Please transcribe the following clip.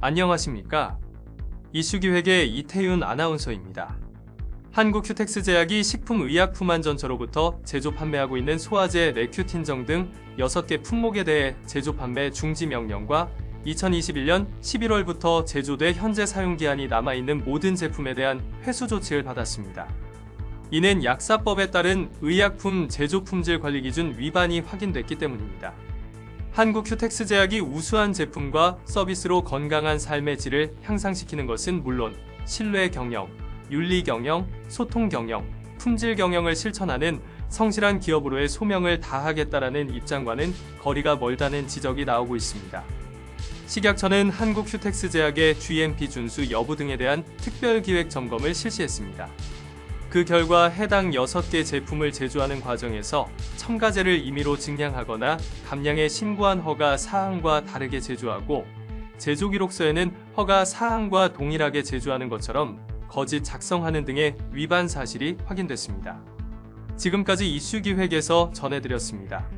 안녕하십니까? 이슈기획의 이태윤 아나운서입니다. 한국휴텍스제약이 식품의약품안전처로부터 제조 판매하고 있는 소화제 레큐틴정 등 6개 품목에 대해 제조 판매 중지 명령과 2021년 11월부터 제조돼 현재 사용기한이 남아있는 모든 제품에 대한 회수 조치를 받았습니다. 이는 약사법에 따른 의약품 제조 품질 관리 기준 위반이 확인됐기 때문입니다. 한국 휴텍스 제약이 우수한 제품과 서비스로 건강한 삶의 질을 향상시키는 것은 물론 신뢰 경영, 윤리 경영, 소통 경영, 품질 경영을 실천하는 성실한 기업으로의 소명을 다하겠다라는 입장과는 거리가 멀다는 지적이 나오고 있습니다. 식약처는 한국 휴텍스 제약의 GMP 준수 여부 등에 대한 특별 기획 점검을 실시했습니다. 그 결과 해당 6개 제품을 제조하는 과정에서 첨가제를 임의로 증량하거나 감량에 신고한 허가 사항과 다르게 제조하고 제조 기록서에는 허가 사항과 동일하게 제조하는 것처럼 거짓 작성하는 등의 위반 사실이 확인됐습니다. 지금까지 이슈 기획에서 전해드렸습니다.